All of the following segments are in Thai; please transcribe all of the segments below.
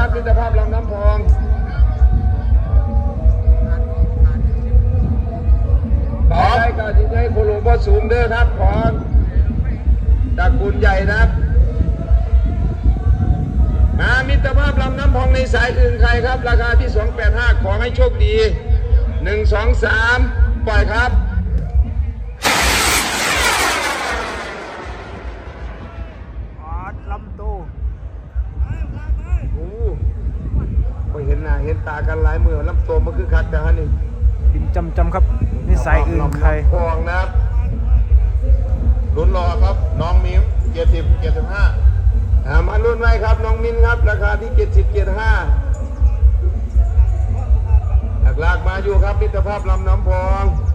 ครับมิตรภาพลำน้ำพองขอให้การจิตใจคุณหลวงพ่อสูงเด้อครับของตระกูลใหญ่นะครับ มามิตรภาพลำน้ำพองในสายอื่นใครครับ ราคาที่ 285 ขอให้โชคดี 1 2 3 ปล่อยครับ เห็นหน้าเห็นตากันหลายมือลำตัวมันคือคักแต่ฮะนี่บินจำจำครับนิสัยอื่นใครพองนะครับรุ่นรอครับ น้องมิมเจ็ดสิบเจ็ดสิบห้ามารุ่นไว้ครับ น้องมินครับ ราคาที่เจ็ดสิบเจ็ดห้าหลักๆมาอยู่ครับมิตรภาพลำน้ำพองง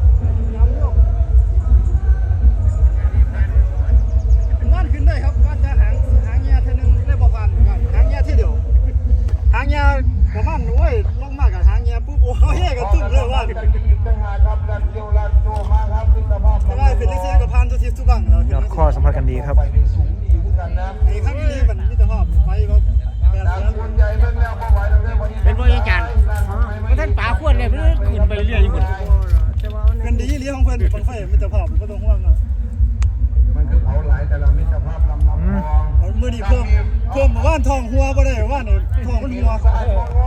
เพิ่มว่านทองหัวบ่ได้ว่านนี่ทองมันหัว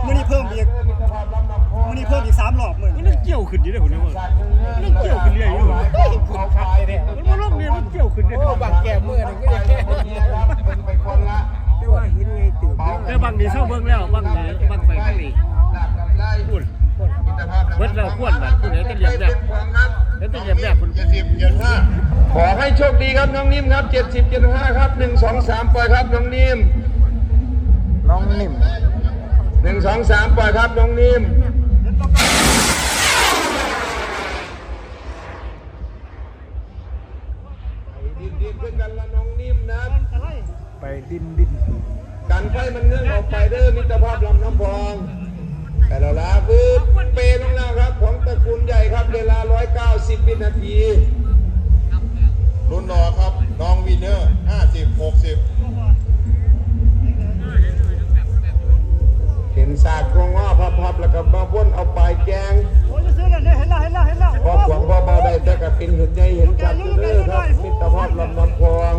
มือนี้เพิ่มอีกมือนี้เพิ่มอีกสามรอบมือมันต้องเกี่ยวขึ้นอยู่เลยผมนึกว่ามันต้องเกี่ยวขึ้นเรื่อยอยู่มันมาลงเนี่ยมันเกี่ยวขึ้นเนี่ยบางแก้มือนึงก็ยังแค่เป็นไปคนละแล้วบางนี่เศร้าเบิ่งแล้วบางนี่บางไฟข้างนี้พูดเบิดเราควรแบบผู้ใดจะเหยียบแบบแล้วจะเหยียบแบบคุณเจ็ดสิบเจ็ดห้าขอให้โชคดีครับน้องนิ่มครับเจ็ดสิบเจ็ดห้าครับหนึ่งสองสามปล่อยครับน้องนิ่ม น้องนิ่มหนึ่งสองสามปล่อยครับน้องนิ่มดินดินขึ้นกันละน้องนิ่มนะไปดินดินกันไฟมันเงื่อนออกไปเด้อมิตรภาพลำน้ำพองแต่เราลาบืดเปลงแล้วครับ ของตระกูลใหญ่ครับ เวลา 190วินาที กับเป็นเห็นใจเห็นชัดอยู่เด้อครับมิตรภาพลำน้ำพอง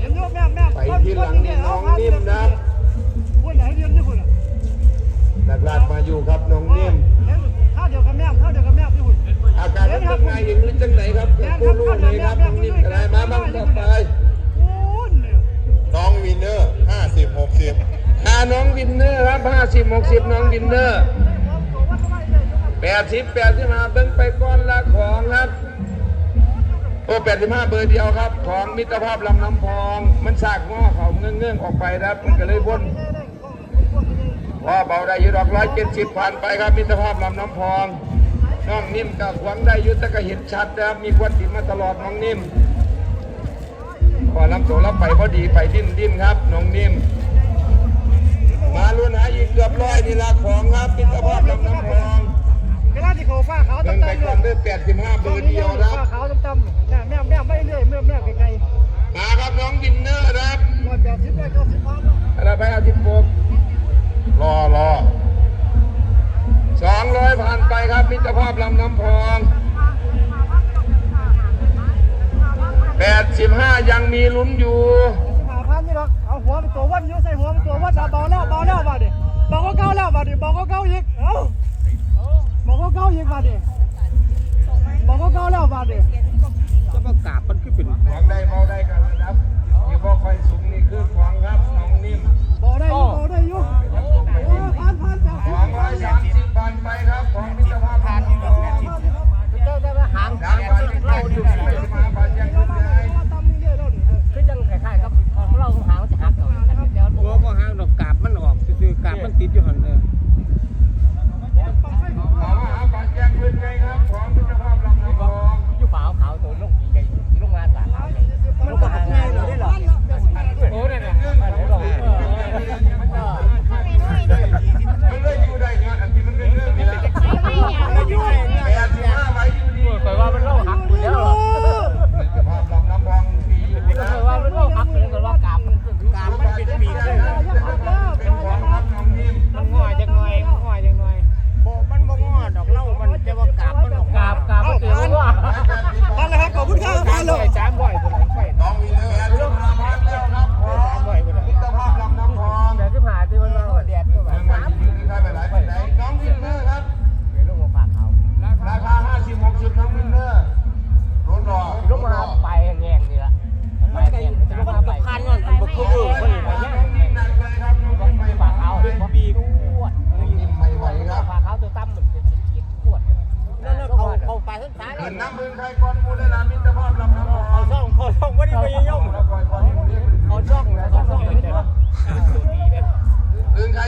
เห็นโยมแม่แม่ไปที่หลังนี่น้องนิ่มนะพูดไหนเรียนนี่คุณอะหลักมาอยู่ครับน้องนิ่มข้าวเดียวกับแม่ข้าวเดียวกับแม่พี่คุณอาการเป็นยังไงอย่างนี้จังไหนครับผู้รู้เลยครับน้องนิ่มอะไรมาบ้างต่อไปน้องวินเนอร์50 60อ่าน้องวินเนอร์ครับห้าสิบหกสิบน้องวินเนอร์แปดสิบแปดสิบห้าเบิ้งไปก้อนละของ ครับโอ้แปดสิบห้าเบอร์เดียวครับ ของมิตรภาพลำน้ำพอง มันสากง้อเขาเงื่อนเงื่อนออกไปนะครับ มันก็เลยวนว่าเบาได้อยี่ดอกร้อยเจ็ดสิบผ่านไปครับ มิตรภาพลำน้ำพองน้องนิ่มกับหวังได้อยุแต่ก็เห็นชัดนะครับ มีควันติดมาตลอดน้องนิ่มพอลำตัวรับไปพอดีไปดิ้นดิ้นครับน้องนิ่ม มาลุ้นหาอีกเกือบร้อยนี่ละของครับมิตรภาพลำน้ำพองเวลาที่เขาฟ้าขาวเงินต่ำไปๆก่อนด้วยแปดสิบห้าเบอร์เดียวครับ มิตรภาพลำน้ำพองแปดสิบห้ายังมีลุ้นอยู่หาพันนี่หรอกเอาหัวเป็นตัววัดอยู่ใส่หัวเป็นตัววัดเบาแล้วเบาแล้วบาดิเบาก็เก้าแล้วบาดดิเบาก็เก้าอีกเอ้า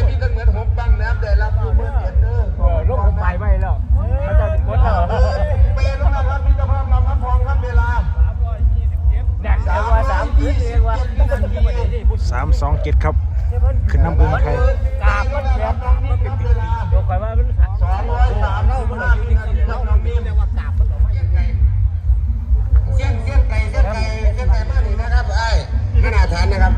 เหมือนหกบังนะครับได้รับอยู่เมื่อเจ็ดเด้อเออลงผมไปไม่แล้วเขาจะกดแล้วเปย์แล้วนะครับมิตรภาพลำน้ำพองครับเวลาแดกแต่ว่าสามยี่สิบเองว่าสามสองเจ็ดครับขึ้นน้ำอึงไข่กาบมันแดกมันเป็นปีเดี๋ยวคอยว่ามันสองร้อยสามสิบห้าวินาทีครับน้องนิ่มว่ากาบมันออกมาอย่างไงเกี้ยนเกี้ยนไก่เกี้ยนไก่เกี้ยนไก่มากนี่นะครับไอ้มาหนาฐานนะครับ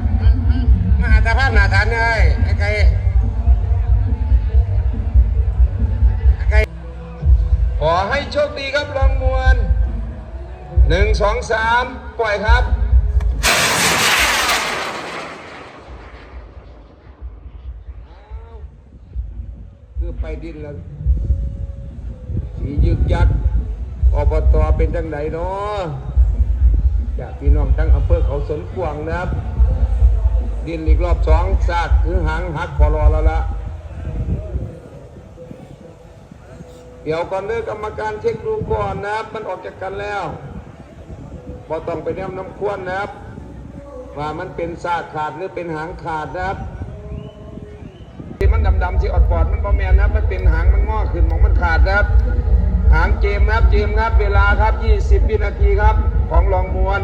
4ครับลองมวลหนึ่งสองสามปล่อยครับ คือไปดินแล้วสียึกยัดอบตอเป็นจังไหนเนาะจากพี่น้องทั้งอำเภอเขาสนกวางนะครับ ดินอีกรอบสองซากคือหางหักคอรอแล้วละ เดี๋ยวก่อนเด้อกรรมการเช็คดูก่อนนะครับมันออกจากกันแล้วพอต้องไปแนมน้ำควนนะครับ ว่ามันเป็นซากขาดหรือเป็นหางขาดนะครับที่มันดำๆที่อดปอดมันบอแมนนะครับ มันเป็นหางมันงอขึ้นมองมันขาดนะครับ หางเกมนะครับเกมครับ เวลาครับ 20 วินาทีครับ ของรองมวล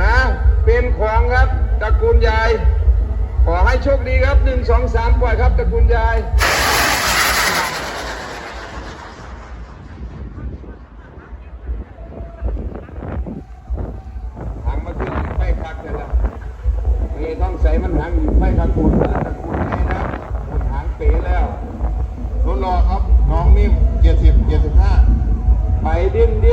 นะเป็นของครับตระกูลยาย ขอให้โชคดีครับ 1 2 3 ปล่อยครับตระกูลยาย หางมาขึ้นไฟคักเลยละมีท้อง ใสมันหางอยู่ไฟคักปูนแล้วตระกูลยายนะปูนหางเป๋แล้วรุ่นรอครับ น้องนิ่มเจ็ดสิบเจ็ดสิบห้าไปดิ้นดิ้น